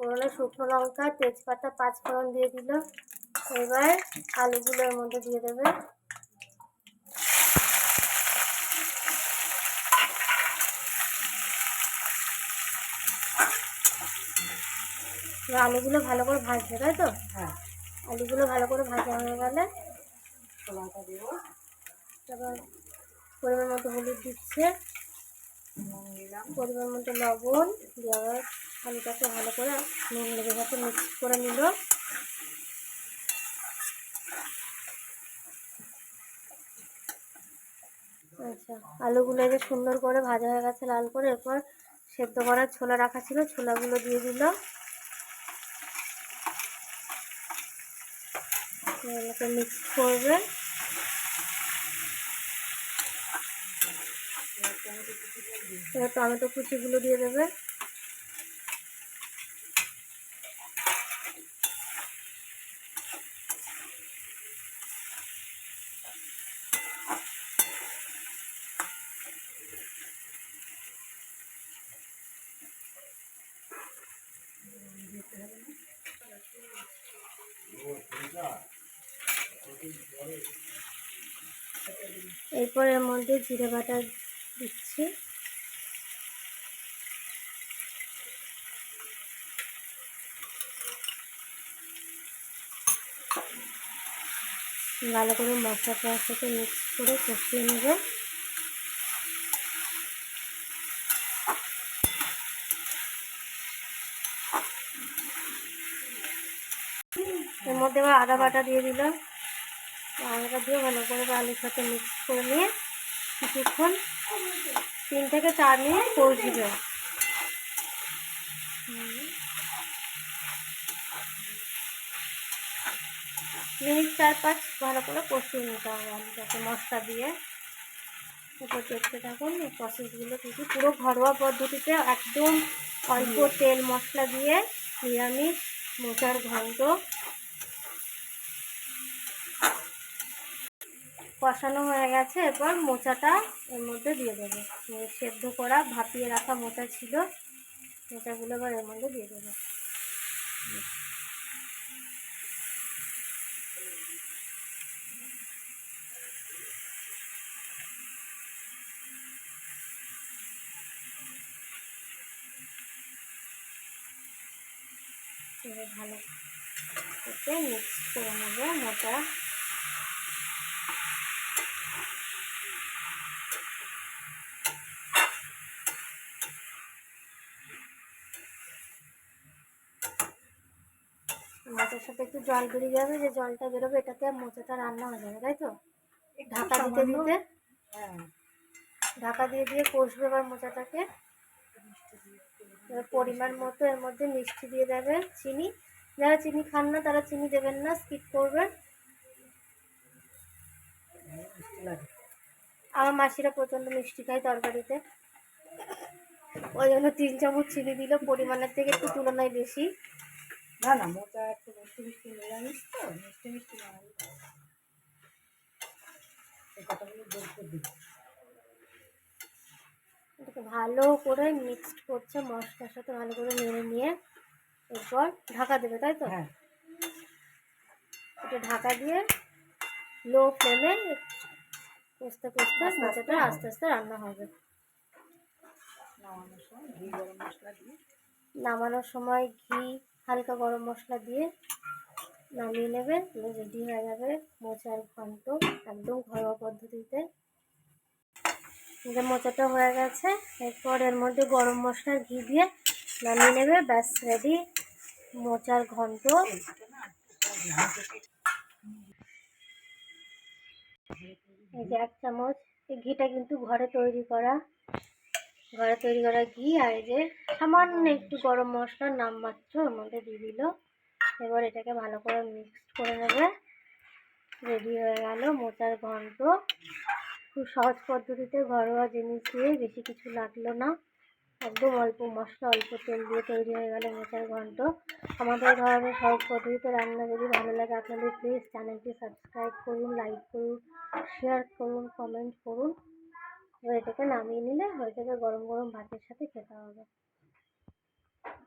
ফোড়নে শুকনো লঙ্কা তেজপাতা পাঁচ ফোড়ন দিয়ে দিল। এবার আলুগুলো এর মধ্যে দিয়ে দেবে। আলুগুলো ভালো করে ভাজবে তাই তো? হ্যাঁ। আলুগুলো ভালো করে ভাজা হয়ে গেলে তারপর পরিমাণ মতো হলুদ দিচ্ছে। পরিমাণ মতো লবণ আবার আলুটাকে ভালো করে নুন লেগে সাথে মিক্স করে নিল। আচ্ছা আলুগুলো যে সুন্দর করে ভাজা হয়ে গেছে লাল করে, এরপর সেদ্ধ করার ছোলা রাখা ছিল, ছোলাগুলো দিয়ে দিল। মিক্স করবে। টমেটো কুচিগুলো দিয়ে দেবে। এরপর এর মধ্যে জিরে বাটা দিচ্ছি। ভালো করে মশলাটার সাথে মিক্স করে কষিয়ে নেবে। এর মধ্যে এবার আদা বাটা দিয়ে দিলাম। আদাটা দিয়ে ভালো করে আলুর সাথে মিক্স করে নিয়ে কিছুক্ষণ তিন থেকে চার মিনিট কষবে। মিনিট চার পাঁচ ভালো করে কষিয়ে নিতে হবে আলুটাকে মশলা দিয়ে। উপর দেখতে থাকুন, এই প্রসেসগুলো কিন্তু পুরো ঘরোয়া পদ্ধতিতে একদম অল্প তেল মশলা দিয়ে নিরামিষ, মোচার ঘন্ট কষানো হয়ে গেছে, এরপর মোচাটা এর মধ্যে দিয়ে দেবো। সেদ্ধ করা, ভাপিয়ে রাখা মোচা ছিল, মোচাগুলো এবার এর মধ্যে দিয়ে দেবো। ভালো করে মিক্স করে নেবে মোটা মোচার সাথে একটু জল বেরিয়ে যাবে যে জলটা বেরোবে এটাতে মোচাটা রান্না হয়ে যাবে তাই তো? ঢাকা দিতে দিতে। হ্যাঁ। ঢাকা দিয়ে দিয়ে কষবে এবার মোচাটাকে। এবার পরিমাণ মতো এর মধ্যে মিষ্টি দিয়ে দেবে চিনি। যারা চিনি খান না তারা চিনি দেবেন না স্কিপ করবেন। আমার মাসিরা প্রচণ্ড মিষ্টি খায় তরকারিতে। ওই জন্য তিন চামচ চিনি দিল পরিমাণের থেকে একটু তুলনায় বেশি। না না মোটা একটু মিষ্টি মিষ্টি নিরামিষ তো মিষ্টি মিষ্টি না হলে ভালো এই কথাগুলো যোগ করে ভালো মিক্সড করছে মশলার সাথে ভালো করে নেড়ে নিয়ে এরপর ঢাকা দেবে তাই তো? হ্যাঁ। এটা ঢাকা দিয়ে লো ফ্লেমে কষতে কষতে মোচাটা আস্তে আস্তে রান্না হবে। নামানোর সময় ঘি গরম মশলা দিয়ে। নামানোর সময় ঘি হালকা গরম মশলা দিয়ে নামিয়ে নেবে রেডি হয়ে যাবে মোচার ঘন্ট একদম ঘরোয়া পদ্ধতিতে। যে মোচাটা হয়ে গেছে, এরপর এর মধ্যে গরম মশলা ঘি দিয়ে নামিয়ে নেবে, ব্যাস রেডি মোচার ঘন্ট। এই যে এক চামচ, এই ঘিটা কিন্তু ঘরে তৈরি করা ঘরে তৈরি করা ঘি আর এই যে সামান্য একটু গরম মশলার নাম মাত্র ওর মধ্যে দিয়ে দিল। এবার এটাকে ভালো করে মিক্সড করে নেবে। রেডি হয়ে গেল মোচার ঘন্ট। খুব সহজ পদ্ধতিতে ঘরোয়া জিনিস দিয়ে বেশি কিছু লাগল না। একদম অল্প মশলা, অল্প তেল দিয়ে তৈরি হয়ে গেল মোচার ঘন্ট। আমাদের ধরনের সহজ পদ্ধতিতে রান্না যদি ভালো লাগে আপনাদের প্লিজ চ্যানেলটি সাবস্ক্রাইব করুন লাইক করুন শেয়ার করুন কমেন্ট করুন। এবার এটাকে নামিয়ে নিলে যাবে গরম গরম ভাতের সাথে খেতে হবে।